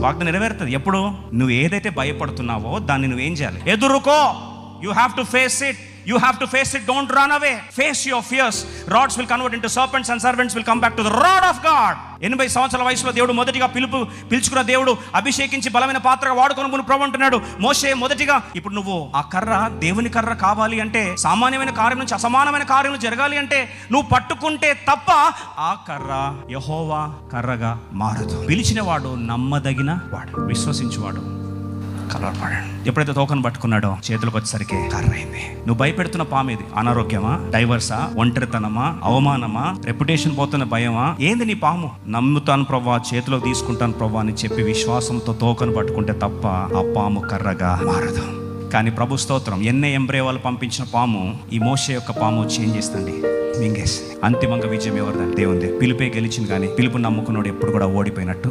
వాగ్దానం నెరవేరుతుంది. ఎప్పుడు? నువ్వు ఏదైతే భయపడుతున్నావో దాన్ని నువ్వేం చేయాలి? ఎదురుకో. You have to face it you have to face it don't run away face your fears rods will convert into serpents and servants will come back to the rod of God ఎనభై సంవత్సరాల వయసులో దేవుడు మొదటిగా పిలుపు పిలుచుకున్న దేవుడు అభిషేకించి బలమైన పాత్రగా వాడుకొని మును ప్రభు అంటున్నాడు. మోసే మొదటిగా ఇప్పుడు నువ్వు ఆ కర్ర దేవుని కర్ర కావాలి అంటే సామాన్యమైన కార్యం నుంచి అసమానమైన కార్యం జరగాలి అంటే నువ్వు పట్టుకుంటే తప్ప ఆ కర్ర యహోవా కర్రగా మారదు. పిలిచిన వాడు నమ్మదగిన వాడు విశ్వసించువాడు. కలవరపడండి ఎప్పుడైతే తోకను పట్టుకున్నాడో చేతులకు వచ్చేసరికి కర్రైంది నువ్వు భయపెడుతున్న పాము ఇది. అనారోగ్యమా? డైవర్సా? ఒంటరితనమా? అవమానమా? రెప్యుటేషన్ పోతున్న భయమా? ఏంది నీ పాము? నమ్ముతాను ప్రవ్వా చేతిలో తీసుకుంటాను ప్రవ్వా అని చెప్పి విశ్వాసంతో తోకను పట్టుకుంటే తప్ప ఆ పాము కర్రగా మారదు. కానీ ప్రభు స్తోత్రం ఎన్నే ఎంబ్రే వాళ్ళు పంపించిన పాము ఈ మోష యొక్క పాము చేంజ్ చేస్తుంది మింగేసి అంతిమంగా విజయం ఎవరిదంటే దేవుంది పిలిపే గెలిచింది కానీ పిలుపు నమ్ముకున్నాడు ఎప్పుడు కూడా ఓడిపోయినట్టు